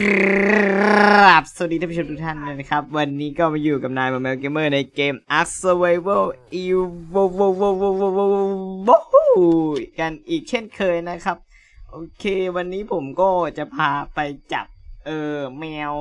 กราบสวัสดีท่านผู้ชมทุกท่านนะครับ วันนี้ก็มาอยู่กับนายมาเมลเกมเมอร์ในเกม Ark Survival Evo กันอีกเช่นเคยนะครับ โอเค วันนี้ผมก็จะพาไปจับ เออแมว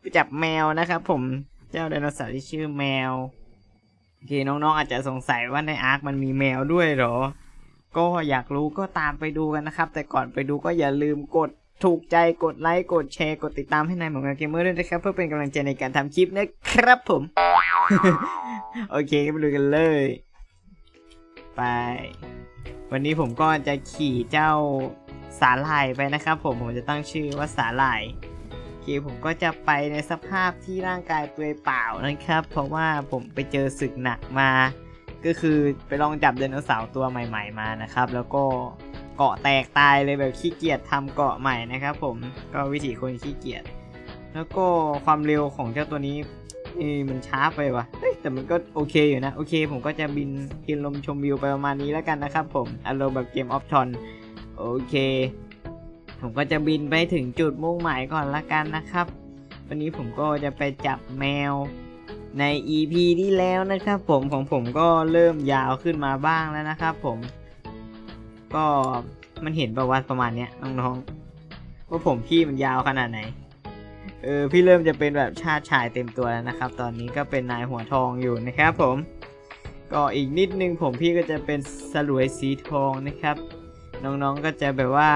ไปจับแมวนะครับผมเจ้าไดโนเสาร์ที่ชื่อแมว โอเค น้องๆ อาจจะสงสัยว่าในอาร์คมันมีแมวด้วยหรอ ก็อยากรู้ก็ตามไปดูกันนะครับ แต่ก่อนไปดูก็อย่าลืมกด ถูกใจกดไลค์กดแชร์กดติดตามให้นายหมองเกมเมอร์ด้วยนะครับ เพื่อเป็นกำลังใจในการทำคลิปนะครับผม โอเคไปดูกันเลย ไป วันนี้ผมก็จะขี่เจ้าสาหร่ายไปนะครับผมผมจะตั้งชื่อว่าสาหร่ายโอเคผมก็จะไปในสภาพที่ร่างกายเปลือยเปล่านะครับ เพราะว่าผมไปเจอศึกหนักมา ก็คือไปลองจับไดโนเสาร์ตัวใหม่ ๆมานะครับ แล้วก็ เกาะแตกตายเลยแบบขี้เกียจทำเกาะใหม่นะครับผมก็วิธีคนขี้เกียจแล้วก็ความเร็วของเจ้าตัวนี้เอ้ยมันช้าไปว่ะแต่มันก็โอเคอยู่นะ โอเค ผมก็จะบินกินลมชมวิวไปประมาณนี้แล้วกันนะครับผมอารมณ์แบบเกมออฟทอนโอเค ผมก็จะบินไปถึงจุดมุ่งหมายก่อนละกันนะครับ วันนี้ผมก็จะไปจับแมวใน EP ที่แล้วนะครับผมของผมก็เริ่มยาวขึ้นมาบ้างแล้วนะครับผม ก็มันเห็นประวัติประมาณเนี้ยน้องๆว่าผมพี่มันยาวขนาดไหน เออพี่เริ่มจะเป็นแบบชาติชายเต็มตัวแล้วนะครับ ตอนนี้ก็เป็นนายหัวทองอยู่นะครับ ผม ก็อีกนิดนึงผมพี่ก็จะเป็นสลวยสีทองนะครับ น้องๆก็จะแบบว่า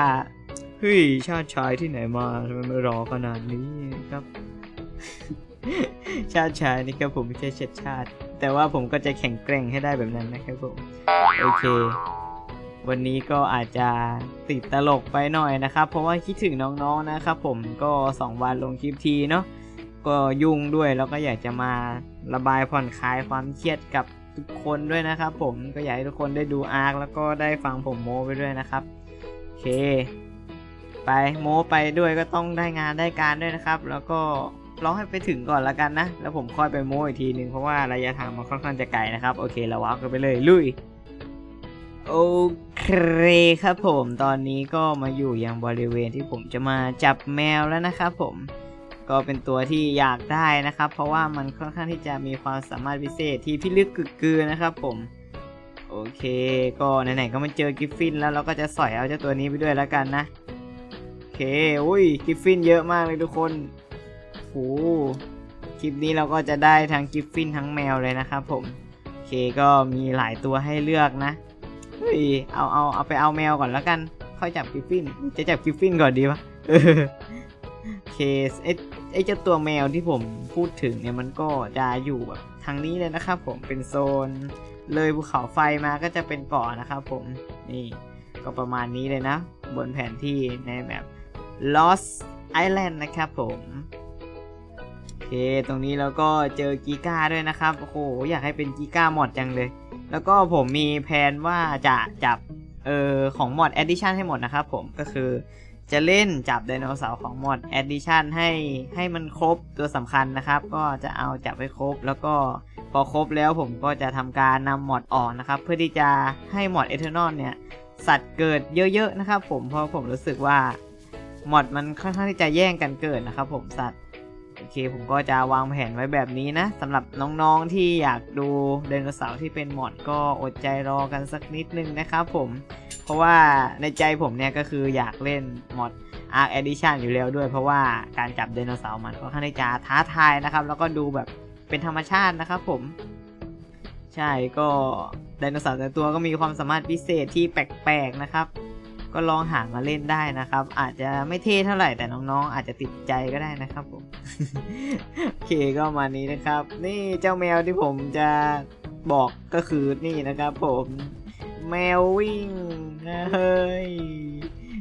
เฮ้ยชาติชายที่ไหนมาทำไมมารอขนาดนี้ครับ ชาติชายนี่ครับผมไม่ใช่เชื้อชาติ แต่ว่าผมก็จะแข็งแกร่งให้ได้แบบนั้นนะครับผม โอเค วันนี้ก็อาจจะติดตลกไปหน่อยนะครับ เพราะว่าคิดถึงน้องๆนะครับผมก็ 2 วันลงคลิปทีเนาะก็ยุ่งด้วยแล้วก็อยากจะมาระบายผ่อนคลายความเครียดกับทุกคนด้วยนะครับผมก็อยากให้ทุกคนได้ดูอาร์คแล้วก็ได้ฟังผมโมไปด้วยนะครับโอเค ไปโมไปด้วยก็ต้องได้งานได้การด้วยนะครับ แล้วก็ร้องให้ไปถึงก่อนละกันนะ แล้วผมค่อยไปโมอีกทีนึงเพราะว่าระยะทางมันค่อนข้างจะไกลนะครับ โอเคเราว้าวกันไปเลยลุยโอ เคครับผมตอนนี้ก็มาอยู่ยังบริเวณที่ผมจะมาจับแมวแล้วนะครับผมก็เป็นตัวที่อยากได้นะครับ เพราะว่ามันค่อนข้างที่จะมีความสามารถพิเศษที่พิลึกกึกกือนะครับผม โอเค ก็ไหนๆก็มาเจอกิฟฟินแล้วเราก็จะสอยเอาเจ้าตัวนี้ไปด้วยแล้วกันนะโอเคอุ้ยกิฟฟินเยอะมากเลยทุกคนโหคลิปนี้เราก็จะได้ทั้งกิฟฟินทั้งแมวเลยนะครับผมโอเคก็มีหลายตัวให้เลือกนะ เฮ้ยเอาเอาเอาไปเอาแมวก่อนแล้วกัน ค่อยจับกิฟฟิน จะจับกิฟฟินก่อนดีปะเออโอเคไอไอเจ้าตัวแมวที่ผมพูดถึงเนี่ยมันก็จะอยู่แบบทางนี้เลยนะครับผมเป็นโซน เลยภูเขาไฟมาก็จะเป็นเกาะนะครับผมนี่ก็ประมาณนี้เลยนะ บนแผนที่ในแบบ Lost Island นะครับผมโอเค ตรงนี้เราก็เจอกีก้าด้วยนะครับ โอ้โห อยากให้เป็นกีก้าหมดจังเลย แล้วก็ผมมีแผนว่าจะจับเออของมอด Edition ให้หมดนะครับผมก็คือจะเล่นจับไดโนเสาร์ของมอด Edition ให้ให้มันครบตัวสำคัญนะครับ ก็จะเอาจับให้ครบ แล้วก็พอครบแล้วผมก็จะทำการนำมอดออกนะครับ เพื่อที่จะให้มอด Eternal เนี่ยสัตว์เกิดเยอะๆนะครับผมเพราะผมรู้สึกว่ามอดมันค่อนข้างที่จะแย่งกันเกิดนะครับผมสัตว์ โอเคผมก็จะวางแผนไว้แบบนี้นะสำหรับน้องๆที่อยากดูไดโนเสาร์ที่เป็นมอดก็อดใจรอกันสักนิดนึงนะครับผมเพราะว่าในใจผมเนี่ยก็คืออยากเล่นมอด Arc Edition อยู่แล้วด้วย เพราะว่าการจับไดโนเสาร์มันก็ค่อนข้างที่จะท้าทายนะครับ แล้วก็ดูแบบเป็นธรรมชาตินะครับผม ใช่ก็ไดโนเสาร์แต่ตัวก็มีความสามารถพิเศษที่แปลกๆนะครับ ก็ลองหามาเล่นได้นะครับ อาจจะไม่เท่เท่าไหร่แต่น้องๆ อาจจะติดใจก็ได้นะครับผม โอเคก็มานี้นะครับ นี่เจ้าแมวที่ผมจะบอกก็คือนี่นะครับผมแมววิ่งนะเฮ้ย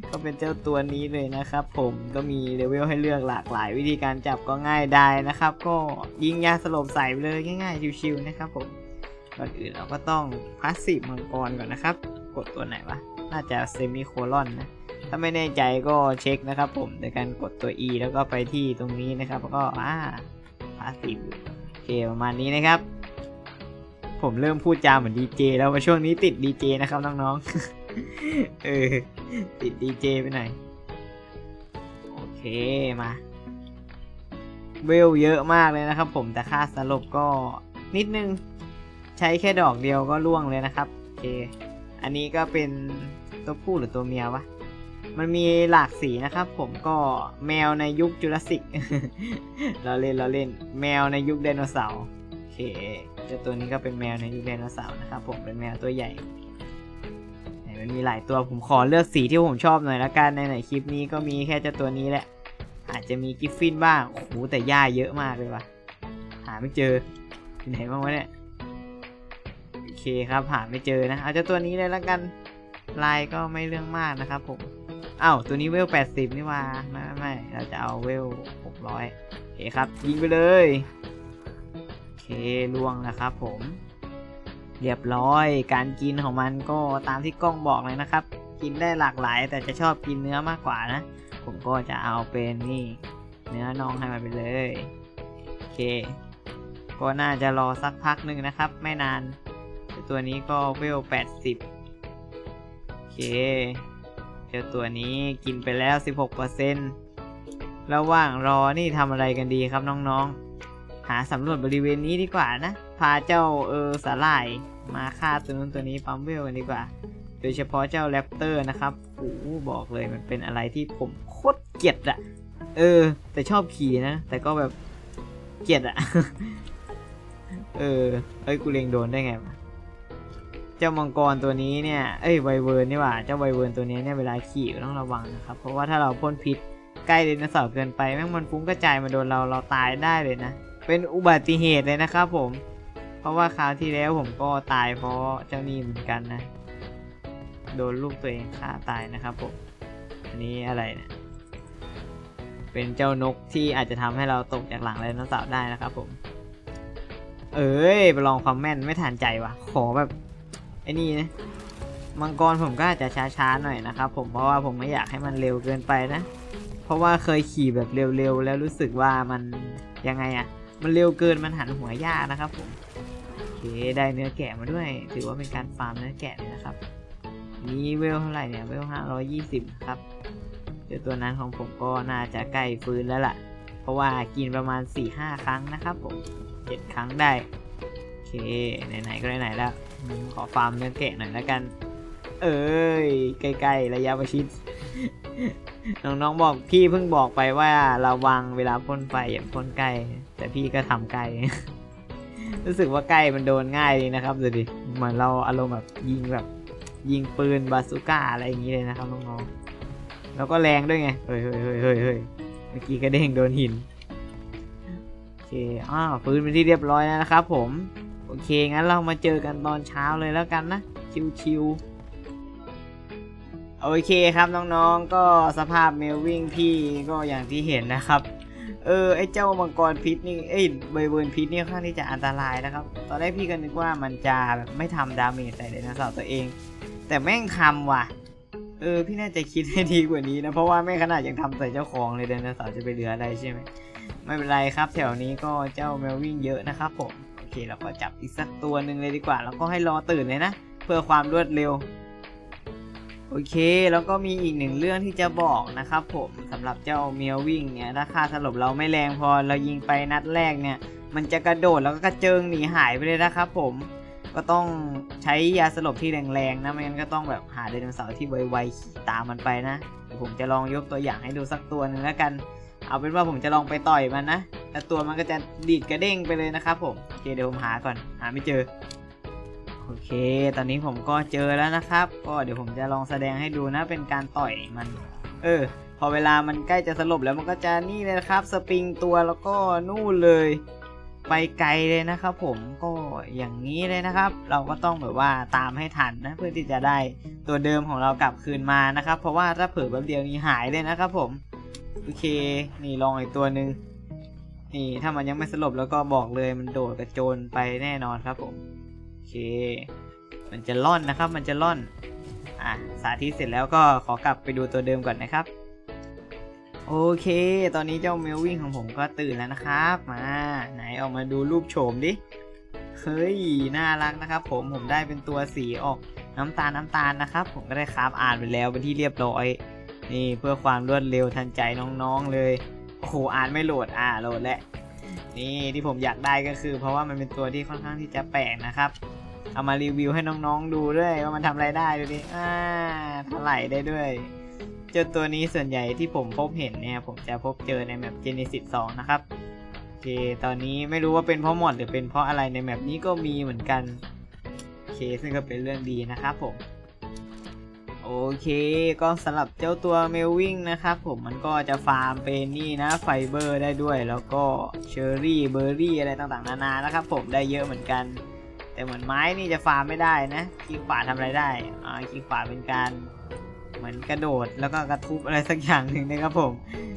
ก็เป็นเจ้าตัวนี้เลยนะครับ ผมก็มีเลเวลให้เลือกหลากหลาย วิธีการจับก็ง่ายได้นะครับ ก็ยิงยาสลบใส่ไปเลยง่ายๆชิวๆนะครับผมก่อนอื่นเราก็ต้องพาสซีฟมังกรก่อนนะครับ กดตัวไหนวะ น่าจะเซมิโคลอนนะ ถ้าไม่แน่ใจก็เช็คนะครับผมในการกดตัว E แล้วก็ไปที่ตรงนี้นะครับ แล้วก็อ่าพาสซีฟโอเคประมาณนี้นะครับ ผมเริ่มพูดจาเหมือนดีเจแล้วว่าช่วงนี้ติดดีเจนะครับน้องๆ เออ ติดดีเจไปหน่อย โอเคเคมาเวลเยอะมากเลยนะครับผมแต่ค่าสลบก็นิดนึง ใช้แค่ดอกเดียวก็ล่วงเลยนะครับ โอเค อันนี้ก็เป็น ตัวผู้หรือตัวเมียวะ มันมีหลากสีนะครับ ผมก็แมวในยุคจูราสสิกเราเล่นเราเล่น แมวในยุคไดโนเสาร์โอเคเจ้าตัวนี้ก็เป็นแมวในยุคไดโนเสาร์นะครับผมเป็นแมวตัวใหญ่มันมีหลายตัวผมขอเลือกสีที่ผมชอบหน่อยละกันในไหนคลิปนี้ก็มีแค่เจ้าตัวนี้แหละ อาจจะมีกิฟฟินบ้างโอ้โหแต่หญ้าเยอะมากเลยวะหาไม่เจอที่ไหนบ้างวะเนี่ยโอเคครับหาไม่เจอนะเอาเจ้าตัวนี้เลยละกัน ลายก็ไม่เรื่องมากนะครับผมอ้าวตัวนี้เวล 80 นี่ว่าไม่ไม่ เราจะเอาเวล 600 โอเคครับ ยิงไปเลย โอเคล่วงนะครับผม เรียบร้อย การกินของมันก็ตามที่กล้องบอกเลยนะครับ กินได้หลากหลาย แต่จะชอบกินเนื้อมากกว่านะ ผมก็จะเอาเป็นนี่ เนื้อน่องให้มันไปเลย โอเค ก็น่าจะรอสักพักหนึ่งนะครับ ไม่นาน ตัวนี้ก็เวล 80โอ เคเจ้าตัวนี้กินไปแล้ว 16%ระหว่างรอนี่ทำอะไรกันดีครับน้องๆ หาสำรวจบริเวณนี้ดีกว่านะ พาเจ้าเออสาหร่ายมาฆ่าตัวนู้นตัวนี้ปั๊มเวลกันดีกว่า โดยเฉพาะเจ้าแรปเตอร์นะครับโอ้บอกเลยมันเป็นอะไรที่ผมโคตรเกลียดอะเออ แต่ชอบขี่นะ แต่ก็แบบเกลียดอะเออเอ้ยกูเลงโดนได้ไงวะ เจ้ามังกรตัวนี้เนี่ย เอ้ยไวเวิร์นนี่หว่า เจ้าไวเวิร์นตัวนี้เนี่ยเวลาขี่ต้องระวังนะครับ เพราะว่าถ้าเราพ่นพิษใกล้ไดโนเสาร์เกินไปแม่งมันฟุ้งกระจายมาโดนเราเราตายได้เลยนะ เป็นอุบัติเหตุเลยนะครับผม เพราะว่าคราวที่แล้วผมก็ตายเพราะเจ้านี่เหมือนกันนะ โดนลูกตัวเองฆ่าตายนะครับผม อันนี้อะไรเนี่ย เป็นเจ้านกที่อาจจะทำให้เราตกจากหลังไดโนเสาร์ได้นะครับผม เอ้ยไปลองความแม่นไม่ทันใจว่ะขอแบบ อ้นี่นะมังกรผมก็อาจจะช้าๆหน่อยนะครับผมเพราะว่าผมไม่อยากให้มันเร็วเกินไปนะ เพราะว่าเคยขี่แบบเร็วๆแล้วรู้สึกว่ามันยังไงอะมันเร็วเกินมันหันหัวยากนะครับผมโอเคได้เนื้อแกะมาด้วย ถือว่าเป็นการฟาร์มเนื้อแกะเลยนะครับนี่เวลเท่าไหร่เนี่ยเวลห้าร้อยยี่สิบครับเดี๋ยวตัวนั้นของผมก็น่าจะใกล้ฟื้นแล้วล่ะ เพราะว่ากินประมาณ4ี่ห้าครั้งนะครับผมเจ็ดครั้งได้โอเคไหนๆก็ไหนๆแล้ว ขอฟาร์มเนื้อแกะหน่อยแล้วกัน เอ้ยใกล้ๆระยะประชิด น้องๆบอกพี่เพิ่งบอกไปว่าระวังเวลาพ่นไฟอย่าพ่นใกล้แต่พี่ก็ทำใกล้รู้สึกว่าใกล้มันโดนง่ายดีนะครับดูดิเหมือนเราอารมณ์แบบยิงแบบ ยิงปืนบาซูก้าอะไรอย่างนี้เลยนะครับน้องๆแล้วก็แรงด้วยไงเฮ้ยเฮ้ยเฮ้ยเฮ้ยเฮ้ยเมื่อกี้กระเด้งโดนหินโอเคอ้าวฟื้นเป็นที่เรียบร้อยแล้วนะครับผม โอเค งั้นเรามาเจอกันตอนเช้าเลยแล้วกันนะ ชิวๆ โอเคครับน้องๆ ก็สภาพเมลวิ่งพี่ก็อย่างที่เห็นนะครับ เออ ไอเจ้ามังกรพิษนี่ เอ้ยใบเบิร์นพิษนี่ค่อนข้างที่จะอันตรายนะครับ ตอนแรกพี่ก็นึกว่ามันจะแบบไม่ทำดาเมจใส่ไดโนเสาร์ตัวเอง แต่แม่งทำว่ะ เออ พี่น่าจะคิดให้ดีกว่านี้นะ เพราะว่าไม่ขนาดยังทำใส่เจ้าของเลยไดโนเสาร์จะไปเหลืออะไรใช่ไหมไม่เป็นไรครับ แถวนี้ก็เจ้าแมววิ่งเยอะนะครับผม เคเราก็จับอีกสักตัวหนึ่งเลยดีกว่า แล้วก็ให้รอตื่นเลยนะ เพื่อความรวดเร็ว โอเค แล้วก็มีอีกหนึ่งเรื่องที่จะบอกนะครับผมสำหรับเจ้าเมียววิ่งเนี่ยถ้าค่าสลบเราไม่แรงพอเรายิงไปนัดแรกเนี่ย มันจะกระโดดแล้วก็กระเจิงหนีหายไปเลยนะครับผมก็ต้องใช้ยาสลบที่แรงๆนะไม่งั้นก็ต้องแบบหาไดโนเสาร์ที่ไวๆขี่ตามมันไปนะเดี๋ยวผมจะลองยกตัวอย่างให้ดูสักตัวหนึ่งแล้วกัน เอาเป็นว่าผมจะลองไปต่อยมันนะแต่ตัวมันก็จะดีดกระเด้งไปเลยนะครับผมโอเคเดี๋ยวผมหาก่อนหาไม่เจอโอเค ตอนนี้ผมก็เจอแล้วนะครับ ก็เดี๋ยวผมจะลองแสดงให้ดูนะเป็นการต่อยมัน เออ พอเวลามันใกล้จะสลบแล้วมันก็จะนี่เลยนะครับ สปริงตัวแล้วก็นู่นเลย ไปไกลเลยนะครับ ผมก็อย่างนี้เลยนะครับ เราก็ต้องแบบว่าตามให้ทันนะเพื่อที่จะได้ตัวเดิมของเรากลับคืนมานะครับ เพราะว่าถ้าเผลอแป๊บเดียวนี้หายเลยนะครับผม โอเค นี่ลองอีกตัวหนึ่งนี่ถ้ามันยังไม่สลบแล้วก็บอกเลยมันโดดกระโจนไปแน่นอนครับผมโอเค มันจะล่อนนะครับ มันจะล่อนอะสาธิตเสร็จแล้วก็ขอกลับไปดูตัวเดิมก่อนนะครับ โอเค ตอนนี้เจ้าเมลวิ่งของผมก็ตื่นแล้วนะครับมาไหนออกมาดูรูปโฉมดิเฮ้ยน่ารักนะครับ ผมผมได้เป็นตัวสีออกน้ำตาลน้ำตาลนะครับ ผมก็ได้คราฟอ่านไปแล้วเป็นที่เรียบร้อย นี่เพื่อความรวดเร็วทันใจน้องๆเลย โอ้โหอ่านไม่โหลดอ่าโหลดแล้วนี่ที่ผมอยากได้ก็คือ เพราะว่ามันเป็นตัวที่ค่อนข้างที่จะแปลกนะครับ เอามารีวิวให้น้องๆดูด้วยว่ามันทำอะไรได้ดูดิอ่าถลายได้ด้วย เจ้าตัวนี้ส่วนใหญ่ที่ผมพบเห็นเนี่ย ผมจะพบเจอในแมป Genesis 2 นะครับโอเคตอนนี้ไม่รู้ว่าเป็นเพราะหมดหรือเป็นเพราะอะไรในแมปนี้ก็มีเหมือนกันโอเคซึ่งก็เป็นเรื่องดีนะครับผม โอเค ก็สำหรับเจ้าตัวเมลวิงนะครับผมมันก็จะฟาร์มเป็นนี่นะไฟเบอร์ได้ด้วย แล้วก็เชอร์รี่เบอร์รี่อะไรต่างๆนานานะครับผมได้เยอะเหมือนกัน แต่เหมือนไม้นี่จะฟาร์มไม่ได้นะคลิกขวาทำอะไรได้อ่าคลิกขวาเป็นการเหมือนกระโดดแล้วก็กระทุบอะไรสักอย่างหนึ่งนะครับผม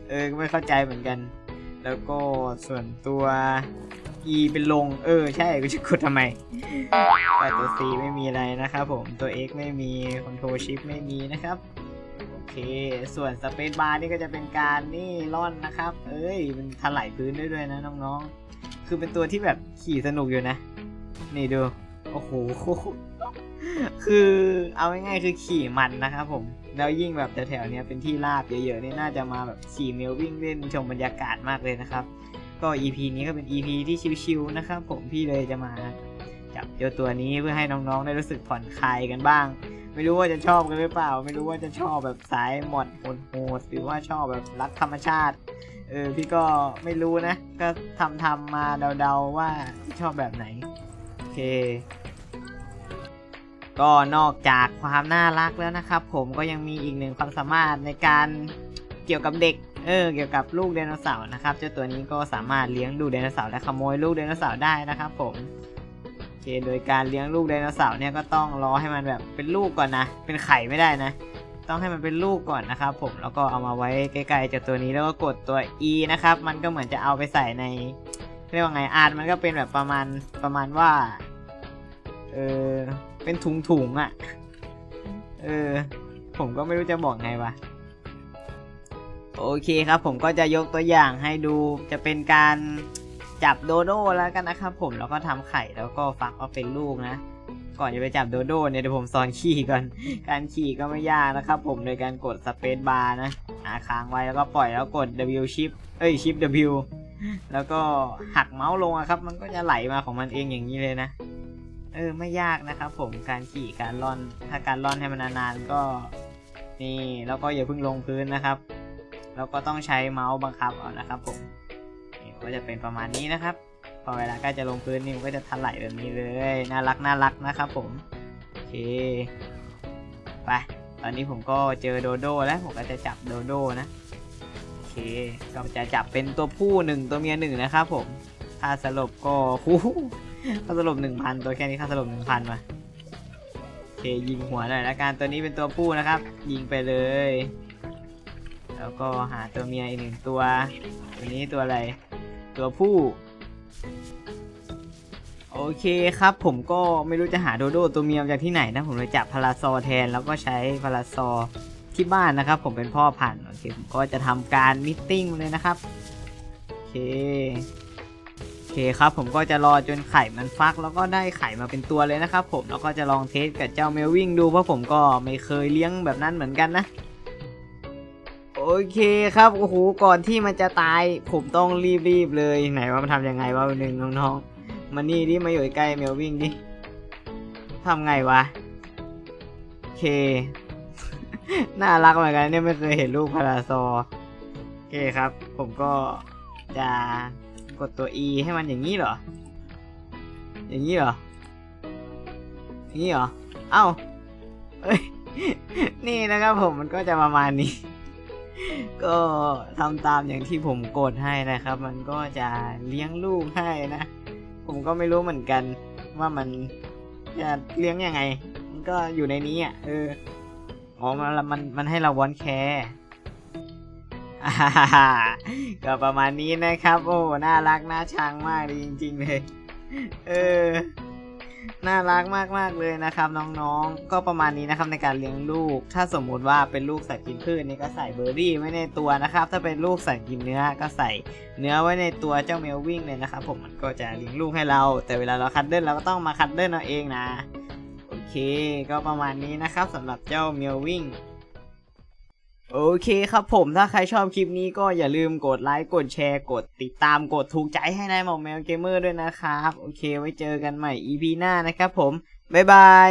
เออไม่เข้าใจเหมือนกัน แล้วก็ส่วนตัว E เป็นลง เออ ใช่ กูจะกดทำไมแต่ตัว C ไม่มีอะไรนะครับผม ตัว X ไม่มี Control Shift ไม่มีนะครับ โอเค ส่วน Space Bar นี่ก็จะเป็นการนี่ล่อนนะครับ เอ้ย มันถลายพื้นได้ด้วยนะน้องๆ คือเป็นตัวที่แบบขี่สนุกอยู่นะ นี่ดู โอ้โห คือเอาง่ายๆคือขี่มันนะครับผม แล้วยิ่งแบบแถวๆเนี้ยเป็นที่ราบเยอะๆนี่น่าจะมาแบบขี่เมลวิ่งเล่นชมบรรยากาศมากเลยนะครับ ก็ EP นี้ก็เป็น EP ที่ชิวๆนะครับผมพี่เลยจะมาจับเจ้าตัวนี้เพื่อให้น้องๆได้รู้สึกผ่อนคลายกันบ้าง ไม่รู้ว่าจะชอบกันหรือเปล่า ไม่รู้ว่าจะชอบแบบสายหมดโหดหรือว่าชอบแบบรักธรรมชาติเออพี่ก็ไม่รู้นะ ก็ทำทำๆมาเดาๆว่าชอบแบบไหนโอเค ก็นอกจากความน่ารักแล้วนะครับ ผมก็ยังมีอีกหนึ่งความสามารถในการเกี่ยวกับเด็ก เออเกี่ยวกับลูกไดโนเสาร์นะครับเจ้าตัวนี้ก็สามารถเลี้ยงดูไดโนเสาร์และขโมยลูกไดโนเสาร์ได้นะครับผมโอเคโดยการเลี้ยงลูกไดโนเสาร์เนี่ยก็ต้องรอให้มันแบบเป็นลูกก่อนนะ เป็นไข่ไม่ได้นะ ต้องให้มันเป็นลูกก่อนนะครับผมแล้วก็เอามาไว้ใกล้ๆเจ้าตัวนี้แล้วก็กดตัว E นะครับมันก็เหมือนจะเอาไปใส่ในเรียกว่าไงอาร์ตมันก็เป็นแบบประมาณประมาณว่าเออเป็นถุงถุงๆอะ่ะเออผมก็ไม่รู้จะบอกไงวะ โอเคครับผมก็จะยกตัวอย่างให้ดูจะเป็นการจับโดโดแล้วกันนะครับผมแล้วก็ทำไข่แล้วก็ฟักเอาเป็นลูกนะ ก่อนจะไปจับโดโดเนี่ยเดี๋ยวผมสอนขี่ก่อน การขี่ก็ไม่ยากนะครับผมโดยการกดสเปซบาร์นะหาค้างไว้แล้วก็ปล่อยแล้วกด W shift เอ้ย shift W แล้วก็หักเมาส์ลงครับ มันก็จะไหลมาของมันเองอย่างนี้เลยนะ เออไม่ยากนะครับผมการขี่การล่อน ถ้าการล่อนให้มันนานๆก็ นี่แล้วก็อย่าเพิ่งลงพื้นนะครับ แล้วก็ต้องใช้เมาส์บังคับเอานะครับผมนี่ก็จะเป็นประมาณนี้นะครับ พอเวลาใกล้จะลงพื้นนี่มันก็จะถลายแบบนี้เลยน่ารักน่ารักนะครับผมโอเคไปตอนนี้ผมก็เจอโดโดแล้วผมก็จะจับโดโดนะโอเคก็จะจับเป็นตัวผู้หนึ่งตัวเมียหนึ่งนะครับผมถ้าสลบก็คู่ค่าสลบหนึ่งพันตัวแค่นี้ค่าสลบหนึ่งพันมาโอเคยิงหัวหน่อยละกันตัวนี้เป็นตัวผู้นะครับ ยิงไปเลย แล้วก็หาตัวเมียอีกหนึ่งตัว ตัวนี้ตัวอะไร ตัวผู้ โอเคครับผมก็ไม่รู้จะหาโดโดตัวเมียมาจากที่ไหนนะ ผมเลยจับพาราซอแทน แล้วก็ใช้พาราซอที่บ้านนะครับ ผมเป็นพ่อพันธุ์โอเคผมก็จะทำการมิทติ้งเลยนะครับ โอเคโอเคครับผมก็จะรอจนไข่มันฟักแล้วก็ได้ไข่มาเป็นตัวเลยนะครับผมแล้วก็จะลองเทสกับเจ้าเมลวิ่งดูเพราะผมก็ไม่เคยเลี้ยงแบบนั้นเหมือนกันนะ โอเคครับโอ้โหก่อนที่มันจะตาย ผมต้องรีบๆเลยไหนว่ามันทำยังไงวะหนึ่งน้องๆมานี่ดิมาอยู่ใกล้เมลวิ่งดิทำไงวะโอเค น่ารักเหมือนกันเนี่ยไม่เคยเห็นลูกพาราซอโอเคครับ ผมก็จะกดตัว E ให้มันอย่างนี้เหรอ อย่างนี้เหรออย่างนี้เหรอ เอ้าเอ้ย นี่นะครับผมมันก็จะประมาณนี้ ก็ทำตามอย่างที่ผมกดให้นะครับ มันก็จะเลี้ยงลูกให้นะ ผมก็ไม่รู้เหมือนกันว่ามันจะเลี้ยงยังไง มันก็อยู่ในนี้อะ เออ อ๋อ มันมันมันให้เราวอนแคร์ก็ประมาณนี้นะครับ โอ้ น่ารัก น่าชังมากจริงๆเลย เออ น่ารักมากๆเลยนะครับ น้องๆ ก็ประมาณนี้นะครับในการเลี้ยงลูก ถ้าสมมุติว่าเป็นลูกสัตว์กินพืชนี่ก็ใส่เบอร์รี่ไว้ในตัวนะครับ ถ้าเป็นลูกสัตว์กินเนื้อก็ใส่เนื้อไว้ในตัวเจ้าเมลวิ่งเลยนะครับผมมันก็จะเลี้ยงลูกให้เรา แต่เวลาเราคัดเดิลเราก็ต้องมาคัดเดิลเอาเองนะ โอเค ก็ประมาณนี้นะครับสำหรับเจ้าเมลวิ่ง โอเคครับผมถ้าใครชอบคลิปนี้ก็อย่าลืมกดไลค์กดแชร์กดติดตามกดถูกใจให้นายหมอแมวเกมเมอร์ด้วยนะครับ โอเคไว้เจอกันใหม่ EP หน้านะครับผม บ๊ายบาย